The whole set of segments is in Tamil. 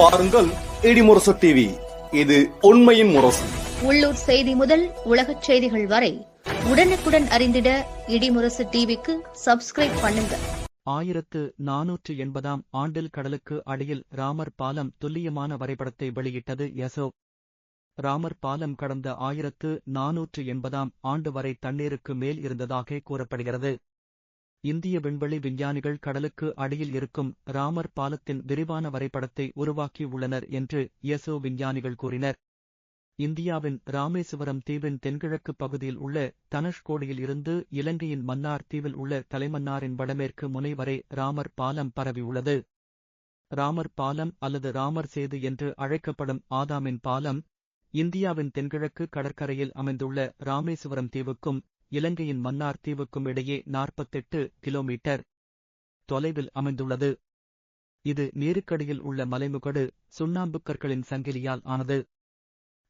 பாருங்கள் இடிமுரசு டிவி இது உண்மையின் முரசு. உள்ளூர் செய்தி முதல் உலகச் செய்திகள் வரை உடனுக்குடன் அறிந்திட இடிமுரசு டிவிக்கு சப்ஸ்கிரைப் பண்ணுங்க. ஆயிரத்து நாநூற்று எண்பதாம் ஆண்டில் கடலுக்கு அடியில் ராமர் பாலம் துல்லியமான வரைபடத்தை வெளியிட்டது எசோ ராமர் பாலம் கடந்த ஆயிரத்து நாநூற்று எண்பதாம் ஆண்டு வரை தண்ணீருக்கு மேல் இருந்ததாக கூறப்படுகிறது. இந்திய விண்வெளி விஞ்ஞானிகள் கடலுக்கு அடியில் இருக்கும் ராமர் பாலத்தின் விரிவான வரைபடத்தை உருவாக்கியுள்ளனர் என்று இயசோ விஞ்ஞானிகள் கூறினர். இந்தியாவின் ராமேசுவரம் தீவின் தென்கிழக்கு பகுதியில் உள்ள தனுஷ்கோடியில் இருந்து இலங்கையின் மன்னார் தீவில் உள்ள தலைமன்னாரின் வடமேற்கு முனை வரை ராமர் பாலம் பரவியுள்ளது ராமர் பாலம் அல்லது ராமர் சேது என்று அழைக்கப்படும் ஆதாமின் பாலம் இந்தியாவின் தென்கிழக்கு கடற்கரையில் அமைந்துள்ள ராமேசுவரம் தீவுக்கும் இலங்கையின் மன்னார் தீவுக்கும் இடையே நாற்பத்தெட்டு கிலோமீட்டர் தொலைவில் அமைந்துள்ளது. இது நீருக்கடியில் உள்ள மலைமுகடு சுண்ணாம்புக் கற்களின் சங்கிலியால் ஆனது.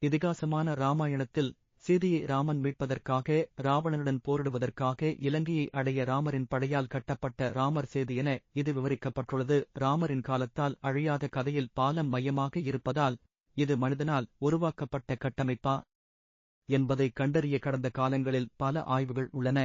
இதிகாசமான ராமாயணத்தில் சீதையை ராமன் மீட்பதற்காக ராவணனுடன் போரிடுவதற்காக இலங்கையை அடைய ராமரின் படையால் கட்டப்பட்ட ராமர் சேது என இது விவரிக்கப்பட்டுள்ளது. ராமரின் காலத்தால் அழியாத கதையில் பாலம் மையமாக இருப்பதால் இது மனிதனால் உருவாக்கப்பட்ட கட்டமைப்பா? என்பதை கண்டறிய கடந்த காலங்களில் பல ஆய்வுகள் உள்ளன.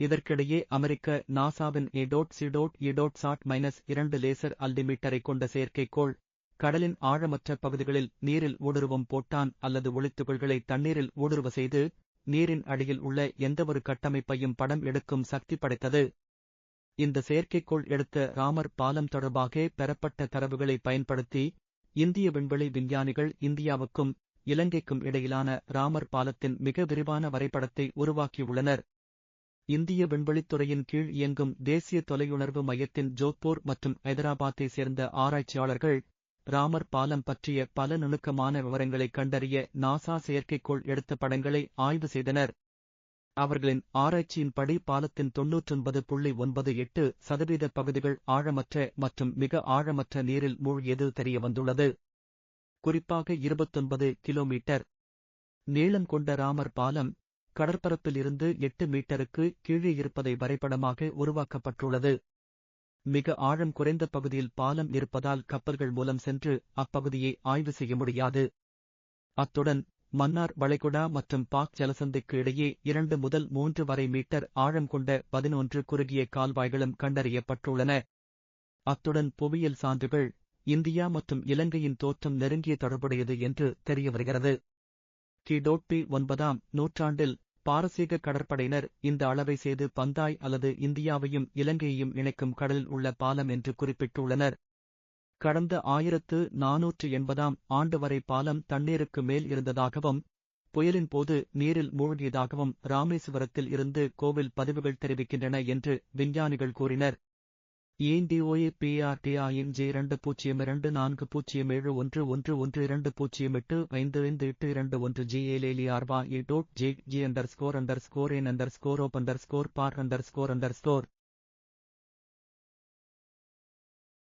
இதற்கிடையே அமெரிக்க நாசாவின் I dot C dot E dot sat minus இரண்டு லேசர் அல்டிமீட்டரை கொண்ட செயற்கைக்கோள் கடலின் ஆழமற்ற பகுதிகளில் நீரில் ஊடுருவம் போட்டான் அல்லது ஒளித்துகள்களை தண்ணீரில் ஊடுருவ செய்து நீரின் அடியில் உள்ள எந்தவொரு கட்டமைப்பையும் படம் எடுக்கும் சக்தி படைத்தது. இந்த செயற்கைக்கோள் எடுத்த ராமர் பாலம் தொடர்பாக பெறப்பட்ட தரவுகளை பயன்படுத்தி இந்திய விண்வெளி விஞ்ஞானிகள் இந்தியாவுக்கும் இலங்கைக்கும் இடையிலான ராமர் பாலத்தின் மிக விரிவான வரைபடத்தை உருவாக்கியுள்ளனர். இந்திய விண்வெளித்துறையின் கீழ் இயங்கும் தேசிய தொலையுணர்வு மையத்தின் ஜோத்பூர் மற்றும் ஐதராபாத்தை சேர்ந்த ஆராய்ச்சியாளர்கள் ராமர் பாலம் பற்றிய பல நுணுக்கமான விவரங்களை கண்டறிய நாசா செயற்கைக்கோள் எடுத்த படங்களை ஆய்வு செய்தனர். அவர்களின் ஆராய்ச்சியின்படி பாலத்தின் தொன்னூற்றொன்பது புள்ளி ஒன்பது எட்டு சதவீத பகுதிகள் ஆழமற்ற மற்றும் மிக ஆழமற்ற நீரில் மூழ்கியது தெரியவந்துள்ளது. குறிப்பாக இருபத்தொன்பது கிலோமீட்டர். நீளம் கொண்ட ராமர் பாலம் கடற்பரப்பிலிருந்து எட்டு மீட்டருக்கு கீழே இருப்பதை வரைபடமாக உருவாக்கப்பட்டுள்ளது. மிக ஆழம் குறைந்த பகுதியில் பாலம் இருப்பதால் கப்பல்கள் மூலம் சென்று அப்பகுதியை ஆய்வு செய்ய முடியாது. அத்துடன் மன்னார் வளைகுடா மற்றும் பாக் ஜலசந்திக்கு இடையே இரண்டு முதல் மூன்று வரை மீட்டர் ஆழம் கொண்ட பதினொன்று குறுகிய கால்வாய்களும் கண்டறியப்பட்டுள்ளன. அத்துடன் புவியியல் சான்றுகள் இந்தியா மற்றும் இலங்கையின் தோற்றம் நெருங்கிய தொடர்புடையது என்று தெரியவருகிறது கிடோட்பி ஒன்பதாம் நூற்றாண்டில் பாரசீக கடற்படையினர் இந்த அளவை செய்து பந்தாய் அல்லது இந்தியாவையும் இலங்கையையும் இணைக்கும் கடலில் உள்ள பாலம் என்று குறிப்பிட்டுள்ளனர். கடந்த ஆயிரத்து நாநூற்று எண்பதாம் ஆண்டு வரை பாலம் தண்ணீருக்கு மேல் இருந்ததாகவும் புயலின் போது நீரில் மூழ்கியதாகவும் ராமேஸ்வரத்தில் இருந்து கோவில் பதிவுகள் தெரிவிக்கின்றன என்று விஞ்ஞானிகள் கூறினர். ஏன்டிஓஏ பிஆர்டிஐஎன் ஜே இரண்டு பூஜ்ஜியம் இரண்டு நான்கு பூஜ்ஜியம் ஏழு ஒன்று ஒன்று ஒன்று இரண்டு பூஜ்ஜியம் எட்டு ஐந்து ஐந்து எட்டு இரண்டு ஒன்று ஜி ஏலேலி Aarva A dot J G underscore underscore N underscore of underscore for underscore underscore.